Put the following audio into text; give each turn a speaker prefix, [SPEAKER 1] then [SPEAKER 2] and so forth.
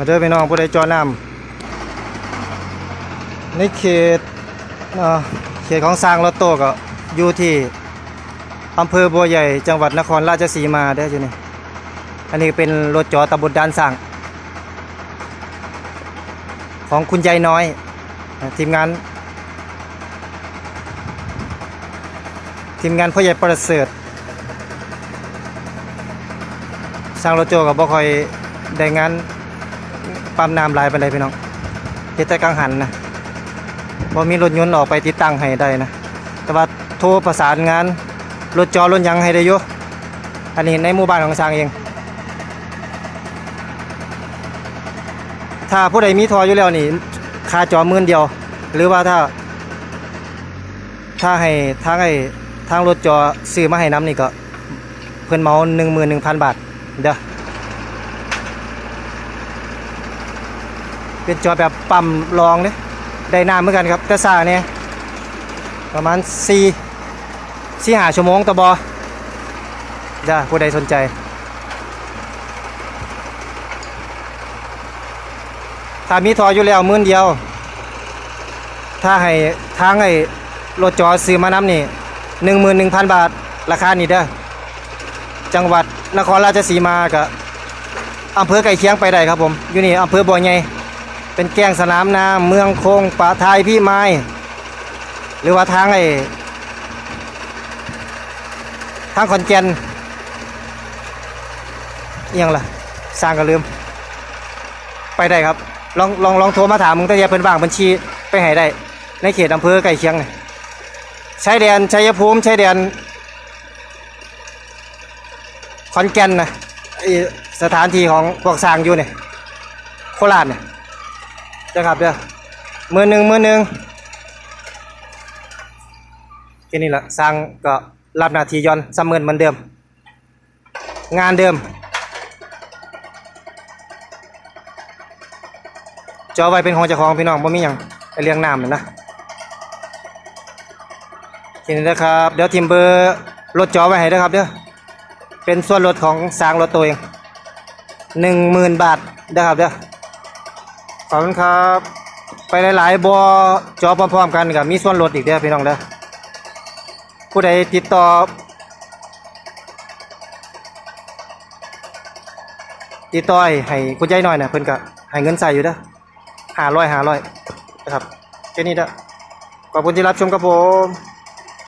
[SPEAKER 1] มาเด้อพี่น้องผู้ใดจอน้ำในเขตเอ่อเขตของสร้างรถโตก็อยู่ที่อำเภอบัวใหญ่จังหวัดนครราชสีมาได้อยู่นี่อันนี้เป็นรถจอตำบลด้านสร้าง ของคุณยายน้อย ทีมงาน ทีมงานพ่อใหญ่ประเสริฐสร้างรถโจกับบ่คอยได้งาน ปั๊มน้ำลายไปานใดพี่น้องเฮ็ดแต่กังหันนะบ่มีรถยนต์ออกไปติดตั้งให้ได้นะ แต่ว่าโทรประสานงาน รถจอรถยังให้ได้อยู่อันนี้ในหมู่บ้านของสร้างเอง ถ้าผู้ใดมีทออยู่แล้วนี่ค่าจอมื่นเดียว หรือว่าถ้า ถ้าให้ทางไอ้ทางรถจอซื้อมาให้น้ำนี่ก็ เพิ่นเมาหนึ่งหมื่นหนึ่งพันบาทเด้อ เป็นจอแบบปั๊มรองเนี่ยได้น้ำเหมือนกันครับ แต่ซ่าเนี่ยประมาณสี่สี่หาชั่วโมงต่อบอจ้าผู้ใดสนใจถ้ามีทออยู่แล้วมื่นเดียว ถ้าให้ทางไอ้รถจอซื้อมาน้ำนี่หนึ่งหมื่นหนึ่งพันบาท ราคานี่เด้อจังหวัดนครราชสีมากับอำเภอไก่เคียงไปได้ครับผม อยู่นี่อำเภอบ่อใหญ่ เป็นแกงสนามนาเมืองโคงป่าทยพี่ไม้หรือว่าทางไอ้ทางขอนแก่นเอียงล่ะสร้างก็ลืม ไปได้ครับ ลองลองลองโทรมาถามมึงแต่เดียเพิ่นบางบัญชีไปให้ได้ ในเขตอำเภอไก่เคียงชายแดนชัยภูมิชายแดนขอนแก่นนะไอ้สถานที่ของพวกสร้างอยู่เนี่ยโคราชเนี่ย จะครับเด้อมือหนึ่งมือหนึ่งแค่นี้แหละสร้างก็รับนาทีย้อนซ้ำเงินเหมือนเดิม งานเดิม จอไว้เป็นของเจ้าของพี่น้องบ่มีหยังไปเลี้ยงน้ำนั่นนะทีนี้นะครับ เดี๋ยวทีมเบอร์รถจอไว้ให้ด้วยครับเด้อเป็นส่วนลดของสร้างรถตัวเองหนึ่งหมื่นบาทนะครับเด้อ ขอบคุณครับ ไปหลายๆบอจอพร้อมๆกันกับมีส่วนลดอีกเด้อพี่น้องเด้อผู้ใดติดต่อติดต่อให้คุณยายหน่อยนะเพิ่นก็ให้เงินใส่อยู่เด้อหาร้อยหาร้อยนะครับแค่นี้เด้อขอบคุณที่รับชมครับผม